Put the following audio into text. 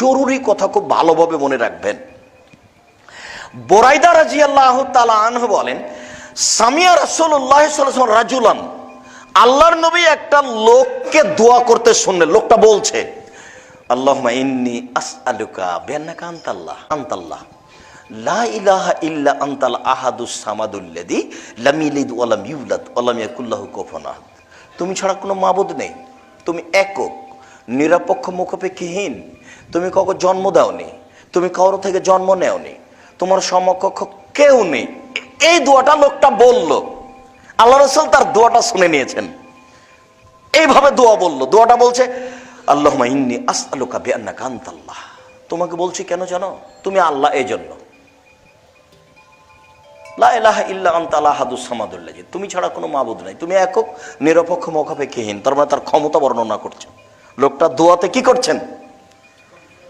জরুরি কথা খুব ভালোভাবে মনে রাখবেন। বোরাইদা রাজি আল্লাহ আনহু বলেন, সামিয়া রাসুল্লাহ রাজুলান, আল্লাহর নবী একটা লোককে দোয়া করতে শুনলেন, লোকটা বলছে আল্লাহ আনতাল্লাহ লা কুফুয়ান তুমি ছাড়া কোনো মাবুদ নেই, তুমি একক। নিরপেক্ষ মুখপেক্ষীহীন। তুমি কাউকে জন্ম দাওনি, তুমি কারও থেকে জন্ম নেওনি, তোমার সমকক্ষ কেউ নেই। এই দোয়াটা লোকটা বলল। আল্লাহ রসুল তার দোয়াটা শুনে নিয়েছেন। এইভাবে দোয়া বলল। দোয়াটা বলছে আল্লাহ ইন্নি আসআলুকা বিআন্নাকা আনতাল্লাহ। তোমাকে বলছি কেন জানো? তুমি আল্লাহ এই জন্য তুমি ছাড়া কোনো মাবুদ নাই। তুমি একক, নিরপেক্ষ মুখাপেক্ষীহীন। তার মানে তার ক্ষমতা বর্ণনা করছেন লোকটা দোয়াতে কি করছেন?